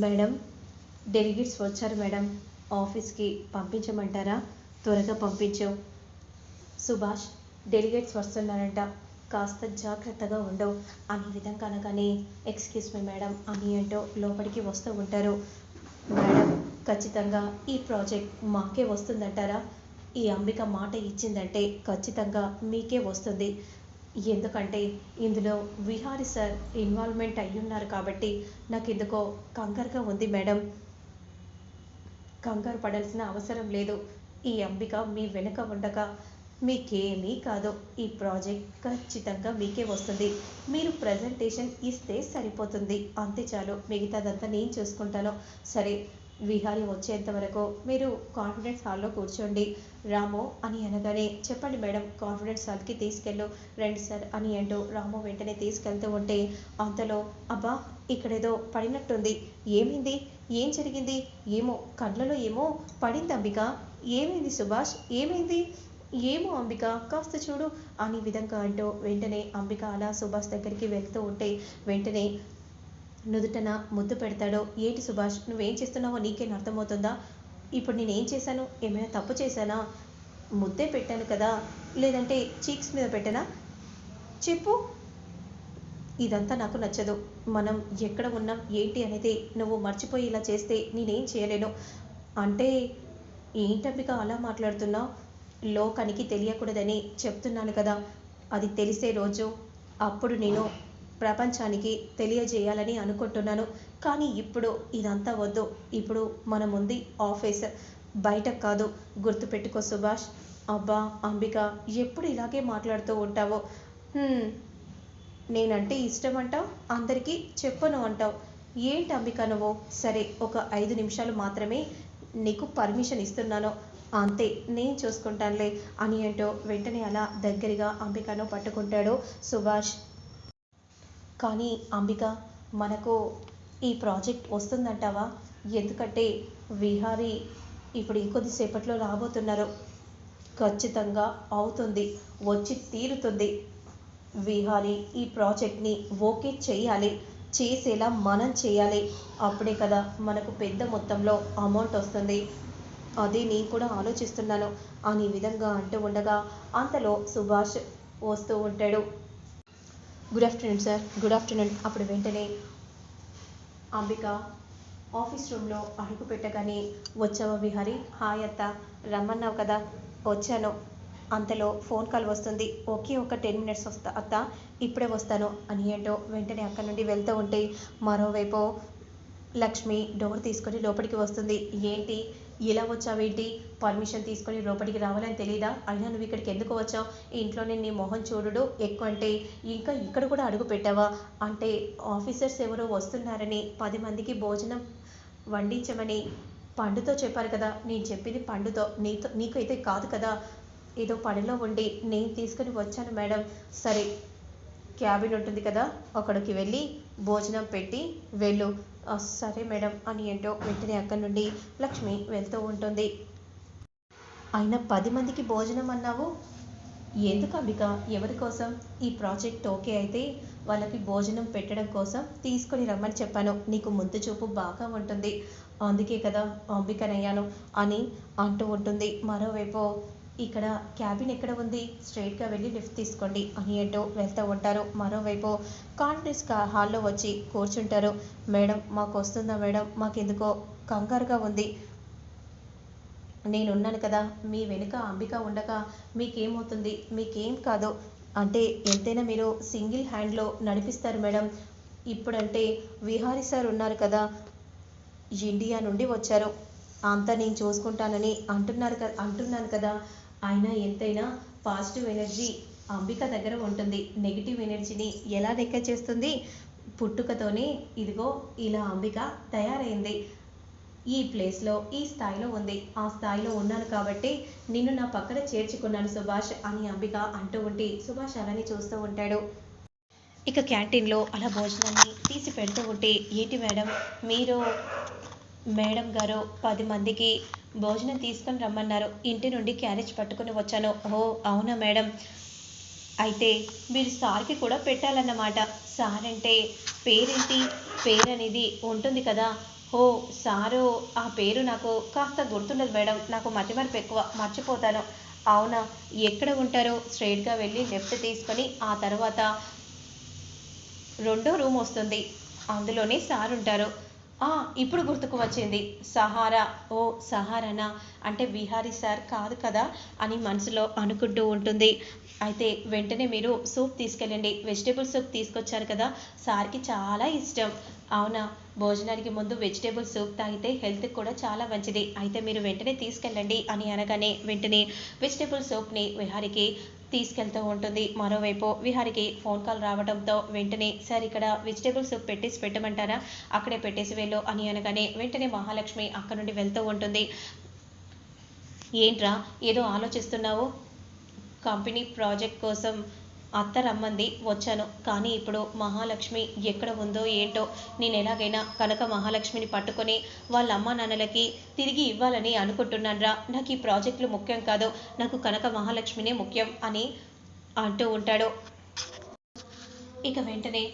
Madam delegates వచ్చారు madam. ఆఫీస్కి పంపించమంటారా? త్వరగా పంపించు సుభాష్ డెలిగేట్స్ వస్తున్నారంట. కాస్త జాగ్రత్తగా ఉండవు. అనే విధంగా అనగానే ఎక్స్క్యూజ్ మీ మేడం అని అంటూ లోపలికి వస్తూ ఉంటారు. మేడం ఖచ్చితంగా ఈ ప్రాజెక్ట్ మాకే వస్తుందంటారా? ఈ అంబిక మాట ఇచ్చిందంటే ఖచ్చితంగా మీకే వస్తుంది. ఎందుకంటే ఇందులో విహారి సార్ ఇన్వాల్వ్మెంట్ అయ్యున్నారు కాబట్టి నాకు ఎందుకో కంగారుగా ఉంది మేడం. కంగారు పడాల్సిన అవసరం లేదు. ఈ అంబిక మీ వెనుక ఉండగా మీకేమీ కాదు. ఈ ప్రాజెక్ట్ ఖచ్చితంగా మీకే వస్తుంది. మీరు ప్రజెంటేషన్ ఇస్తే సరిపోతుంది. అంతే చాలు. మిగతాదంతా నేను చూసుకుంటాను. సరే విహారీ వచ్చేంత వరకు మీరు కాన్ఫిడెన్స్ హాల్లో కూర్చోండి. రాము అని అనగానే చెప్పండి మేడం కాన్ఫిడెన్స్ హాల్కి తీసుకెళ్ళు. రండి సార్ అని అంటూ రాము వెంటనే తీసుకెళ్తూ ఉంటే అంతలో అబ్బా ఇక్కడేదో పడినట్టుంది. ఏమైంది? ఏం జరిగింది? ఏమో కళ్ళలో ఏమో పడింది అంబిక. ఏమైంది సుభాష్? ఏమైంది? ఏమో అంబిక కాస్త చూడు. అని విధంగా అంటూ వెంటనే అంబిక అలా సుభాష్ దగ్గరికి వెళ్తూ ఉంటే వెంటనే నుదుటన ముద్దు పెడతాడో ఏంటి సుభాష్? నువ్వేం చేస్తున్నావో నీకేం అర్థమవుతుందా? ఇప్పుడు నేనేం చేశాను? ఏమైనా తప్పు చేశానా? ముద్దే పెట్టాను కదా? లేదంటే చీక్స్ మీద పెట్టానా? చెప్పు. ఇదంతా నాకు నచ్చదు. మనం ఎక్కడ ఉన్నాం? ఏంటి అనేది నువ్వు మర్చిపోయి ఇలా చేస్తే నేనేం చేయలేను. అంటే ఏంటంబిక అలా మాట్లాడుతున్నావు? లోకానికి తెలియకూడదని చెప్తున్నాను కదా. అది తెలిసే రోజు. అప్పుడు నేను ప్రపంచానికి తెలియజేయాలని అనుకుంటున్నాను. కానీ ఇప్పుడు ఇదంతా వద్దు. ఇప్పుడు మన ఉంది ఆఫీస్. బయట కాదు. గుర్తుపెట్టుకో సుభాష్. అబ్బా అంబిక ఎప్పుడు ఇలాగే మాట్లాడుతూ ఉంటావో. నేనంటే ఇష్టం అంటావు? అందరికీ చెప్పను అంటావు. ఏంటి అంబిక నువ్వు? సరే ఒక ఐదు నిమిషాలు మాత్రమే నీకు పర్మిషన్ ఇస్తున్నాను. అంతే నేను చూసుకుంటానులే అని అంటూ వెంటనే అలా దగ్గరగా అంబికను పట్టుకుంటాడు సుభాష్. కానీ అంబిక మనకు ఈ ప్రాజెక్ట్ వస్తుందంటావా? ఎందుకంటే విహారీ ఇప్పుడు ఇంకొద్దిసేపట్లో రాబోతున్నారు. ఖచ్చితంగా అవుతుంది వచ్చి తీరుతుంది. విహారీ ఈ ప్రాజెక్ట్ని ఓకే చేయాలి చేసేలా మనం చేయాలి. అప్పుడే కదా మనకు పెద్ద మొత్తంలో అమౌంట్ వస్తుంది. అది నేను కూడా ఆలోచిస్తున్నాను. అని విధంగా అంటూ ఉండగా అంతలో సుభాష్ వస్తూ ఉంటాడు. Good afternoon sir good afternoon అప్పుడు వెంటనే అంబిక ఆఫీస్ రూమ్లో అడుగు పెట్టగానే వచ్చావా విహారీ? హాయ్ అత్త. రమ్మన్నావు కదా? వచ్చాను. అంతలో ఫోన్ కాల్ వస్తుంది. ఓకే ఒక టెన్ మినిట్స్ వస్తా అత్త. ఇప్పుడే వస్తాను. అని ఏంటో వెంటనే అక్కడి నుండి వెళ్తూ ఉంటే మరోవైపు లక్ష్మి డోర్ తీసుకొని లోపలికి వస్తుంది. ఏంటి? ఇలా వచ్చావేంటి? పర్మిషన్ తీసుకొని లోపలికి రావాలని తెలియదా అయినా నువ్వు ఇక్కడికి ఎందుకు వచ్చావు? ఇంట్లోనే నీ మొహం చూడుడు. ఎక్కువ అంటే ఇంకా ఇక్కడ కూడా అడుగు పెట్టావా? అంటే ఆఫీసర్స్ ఎవరో వస్తున్నారని పది మందికి భోజనం వండించమని పండుతో చెప్పారు కదా. నేను చెప్పింది పండుతో. నీతో నీకైతే కాదు కదా. ఏదో పనిలో ఉండి నేను తీసుకొని వచ్చాను మేడం. సరే క్యాబిన్ ఉంటుంది కదా. అక్కడికి వెళ్ళి భోజనం పెట్టి వెళ్ళు. సరే మేడం అని ఏంటో వెంటనే అక్కడి నుండి లక్ష్మి వెళ్తూ ఉంటుంది. అయినా పది మందికి భోజనం అన్నావు? ఎందుకు అంబిక? ఎవరి కోసం? ఈ ప్రాజెక్ట్ ఓకే అయితే వాళ్ళకి భోజనం పెట్టడం కోసం తీసుకొని రమ్మని చెప్పాను. నీకు ముందు చూపు బాగా ఉంటుంది. అందుకే కదా అంబికనయ్యాను అని అంటూ ఉంటుంది. మరోవైపు ఇక్కడ క్యాబిన్ ఎక్కడ ఉంది? స్ట్రైట్గా వెళ్ళి లిఫ్ట్ తీసుకోండి. అని అంటూ వెళ్తూ ఉంటారు. మరోవైపు కాన్ఫరెన్స్ హాల్లో వచ్చి కూర్చుంటారు. మేడం మాకు వస్తుందా మేడం? మాకెందుకో కంగారుగా ఉంది. నేనున్నాను కదా. మీ వెనుక అంబిక ఉండగా మీకేమవుతుంది? మీకేం కాదు. అంటే ఎంతైనా మీరు సింగిల్ హ్యాండ్లో నడిపిస్తారు మేడం. ఇప్పుడంటే విహారీ సార్ ఉన్నారు కదా. ఇండియా నుండి వచ్చారు. అంతా నేను చూసుకుంటానని అంటున్నారు కదా అంటున్నాను కదా. అయినా ఎంతైనా పాజిటివ్ ఎనర్జీ అంబిక దగ్గర ఉంటుంది. నెగిటివ్ ఎనర్జీని ఎలా లెక్క చేస్తుంది? పుట్టుకతోనే ఇదిగో ఇలా అంబిక తయారైంది. ఈ ప్లేస్లో ఈ స్థాయిలో ఉంది. ఆ స్థాయిలో ఉన్నాను కాబట్టి నిన్ను నా పక్కన చేర్చుకున్నాను సుభాష్ అని అంబిక అంటూ ఉంటే సుభాష్ అలానే చూస్తూ ఉంటాడు. ఇక క్యాంటీన్లో అలా భోజనాన్ని తీసి పెడుతూ ఉంటే ఏంటి మేడం? మీరు మేడం గారు పది మందికి భోజనం తీసుకొని రమ్మన్నారు. ఇంటి నుండి క్యారేజ్ పట్టుకుని వచ్చాను. ఓ అవునా మేడం? అయితే మీరు సార్కి కూడా పెట్టాలన్నమాట. సార్ అంటే పేరేంటి? పేరు అనేది ఉంటుంది కదా. ఓ సారు ఆ పేరు నాకు కాస్త గుర్తుండదు మేడం. నాకు మతిమరపు ఎక్కువ. మర్చిపోతాను. అవునా? ఎక్కడ ఉంటారో? స్ట్రైట్గా వెళ్ళి లెఫ్ట్ తీసుకొని ఆ తర్వాత రెండో రూమ్ వస్తుంది. అందులోనే సార్ ఉంటారు. ఆ ఇప్పుడు గుర్తుకు వచ్చింది. సహారా ఓ సహారానా? అంటే విహారీ సార్ కాదు కదా అని మనసులో అనుకుంటూ ఉంటుంది. అయితే వెంటనే మీరు సూప్ తీసుకెళ్ళండి. వెజిటేబుల్ సూప్ తీసుకొచ్చారు కదా సార్కి చాలా ఇష్టం. అవునా? భోజనానికి ముందు వెజిటేబుల్ సూప్ తాగితే హెల్త్ కూడా చాలా మంచిది. అయితే మీరు వెంటనే తీసుకెళ్ళండి అని అనగానే వెంటనే వెజిటేబుల్ సూప్ని విహారికి తీసుకెళ్తూ ఉంటుంది. మరోవైపు విహారికి ఫోన్ కాల్ రావడంతో వెంటనే సార్ ఇక్కడ వెజిటేబుల్ సూప్ పెట్టేసి పెట్టమంటారా? అక్కడే పెట్టేసి వెళ్ళు అని అనగానే వెంటనే మహాలక్ష్మి అక్కడ నుండి వెళ్తూ ఉంటుంది. ఏంట్రా ఏదో ఆలోచిస్తున్నావు? కంపెనీ ప్రాజెక్ట్ కోసం అత్త రమ్మంది వచ్చాను. కానీ ఇప్పుడు మహాలక్ష్మి ఎక్కడ ఉందో ఏంటో నేను ఎలాగైనా కనక మహాలక్ష్మిని పట్టుకొని వాళ్ళ అమ్మ నాన్నలకి తిరిగి ఇవ్వాలని అనుకుంటున్నానురా. నాకు ఈ ప్రాజెక్టులు ముఖ్యం కాదు. నాకు కనక మహాలక్ష్మినే ముఖ్యం అని అంటూ ఉంటాడు. ఇక వెంటనే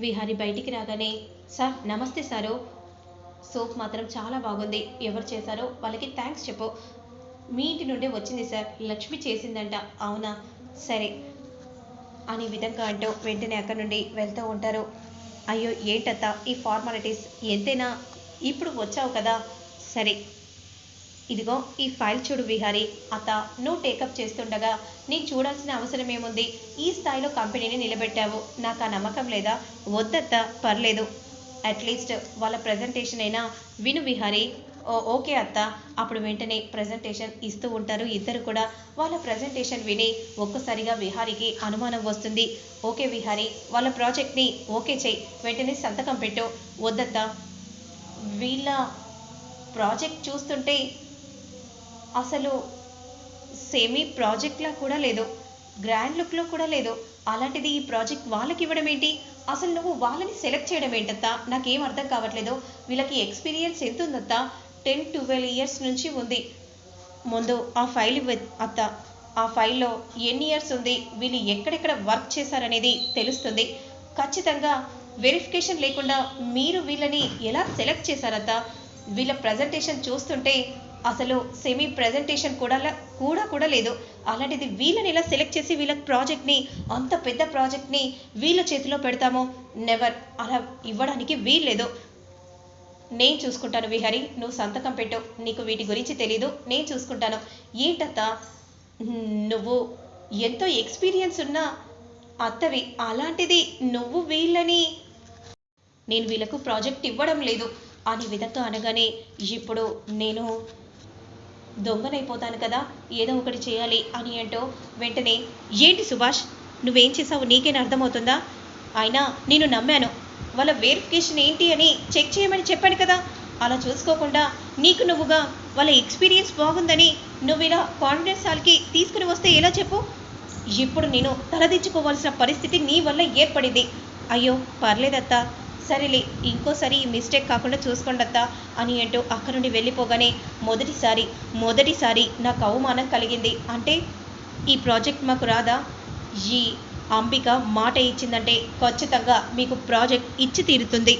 విహారి బయటికి రాగానే సార్ నమస్తే సారు. సోప్ మాత్రం చాలా బాగుంది. ఎవరు చేశారో వాళ్ళకి థ్యాంక్స్ చెప్పు. మీ ఇంటి నుండే వచ్చింది సార్. లక్ష్మి చేసిందంట. అవునా? సరే. అనే విధంగా అంటూ వెంటనే అక్కడి నుండి వెళ్తూ ఉంటారు. అయ్యో ఏంటత్త? ఈ ఫార్మాలిటీస్ ఎంతైనా ఇప్పుడు వచ్చావు కదా? సరే. ఇదిగో ఈ ఫైల్ చూడు విహారీ. అత్త నువ్వు టేకప్ చేస్తుండగా నేను చూడాల్సిన అవసరం ఏముంది? ఈ స్థాయిలో కంపెనీని నిలబెట్టావు. నాకు ఆ నమ్మకం లేదా? వద్దత్త పర్లేదు. అట్లీస్ట్ వాళ్ళ ప్రజెంటేషన్ అయినా విను విహారీ. ఓకే అత్త. అప్పుడు వెంటనే ప్రజెంటేషన్ ఇస్తూ ఉంటారు. ఇద్దరు కూడా వాళ్ళ ప్రజెంటేషన్ విని ఒక్కసారిగా విహారికి అనుమానం వస్తుంది. ఓకే విహారి వాళ్ళ ప్రాజెక్ట్ని ఓకే చేయి. వెంటనే సంతకం పెట్టు. వద్దత్త. వీళ్ళ ప్రాజెక్ట్ చూస్తుంటే అసలు సెమీ ప్రాజెక్ట్లా కూడా లేదు. గ్రాండ్ లుక్లో కూడా లేదు. అలాంటిది ఈ ప్రాజెక్ట్ వాళ్ళకి ఇవ్వడం ఏంటి? అసలు నువ్వు వాళ్ళని సెలెక్ట్ చేయడం ఏంటత్తా? నాకేం అర్థం కావట్లేదు. వీళ్ళకి ఎక్స్పీరియన్స్ ఎంత ఉందత్తా టెన్ ట్వెల్వ్ ఇయర్స్ నుంచి ఉంది. ముందు ఆ ఫైల్ అత్త ఆ ఫైల్లో ఎన్ని ఇయర్స్ ఉంది? వీళ్ళు ఎక్కడెక్కడ వర్క్ చేశారనేది తెలుస్తుంది. ఖచ్చితంగా వెరిఫికేషన్ లేకుండా మీరు వీళ్ళని ఎలా సెలెక్ట్ చేశారత్త? వీళ్ళ ప్రజెంటేషన్ చూస్తుంటే అసలు సెమీ ప్రజెంటేషన్ కూడా కూడా కూడా లేదు. అలాంటిది వీళ్ళని ఎలా సెలెక్ట్ చేసి వీళ్ళ ప్రాజెక్ట్ని అంత పెద్ద ప్రాజెక్ట్ని వీళ్ళ చేతిలో పెడతామో? నెవర్ అలా ఇవ్వడానికి వీల్లేదు. నేను చూసుకుంటాను విహరి నువ్వు సంతకం పెట్టు. నీకు వీటి గురించి తెలీదు. నేను చూసుకుంటాను. ఏంటత్త? నువ్వు ఎంతో ఎక్స్పీరియన్స్ ఉన్న అత్తవి. అలాంటిది నువ్వు వీళ్ళని నేను వీళ్ళకు ప్రాజెక్ట్ ఇవ్వడం లేదు. అనే విధంగా అనగానే ఇప్పుడు నేను దొంగనైపోతాను కదా. ఏదో ఒకటి చేయాలి. అని అంటూ వెంటనే ఏంటి సుభాష్? నువ్వేం చేసావు నీకేనా అర్థమవుతుందా? అయినా నేను నమ్మాను. వాళ్ళ వెరిఫికేషన్ ఏంటి అని చెక్ చేయమని చెప్పాడు కదా. అలా చూసుకోకుండా నీకు నువ్వుగా వాళ్ళ ఎక్స్పీరియన్స్ బాగుందని నువ్వు ఇలా కాన్ఫిడెన్స్ హాల్కి తీసుకుని వస్తే ఎలా చెప్పు? ఇప్పుడు నేను తలదించుకోవాల్సిన పరిస్థితి నీ వల్ల ఏర్పడింది. అయ్యో పర్లేదత్తా సరేలే ఇంకోసారి ఈ మిస్టేక్ కాకుండా చూసుకోండత్తా అని అంటూ అక్కడి నుండి వెళ్ళిపోగానే మొదటిసారి మొదటిసారి నాకు అవమానం కలిగింది. అంటే ఈ ప్రాజెక్ట్ మాకు రాదా? ఈ అంబిక మాట ఇచ్చిందంటే ఖచ్చితంగా మీకు ప్రాజెక్ట్ ఇచ్చి తీరుతుంది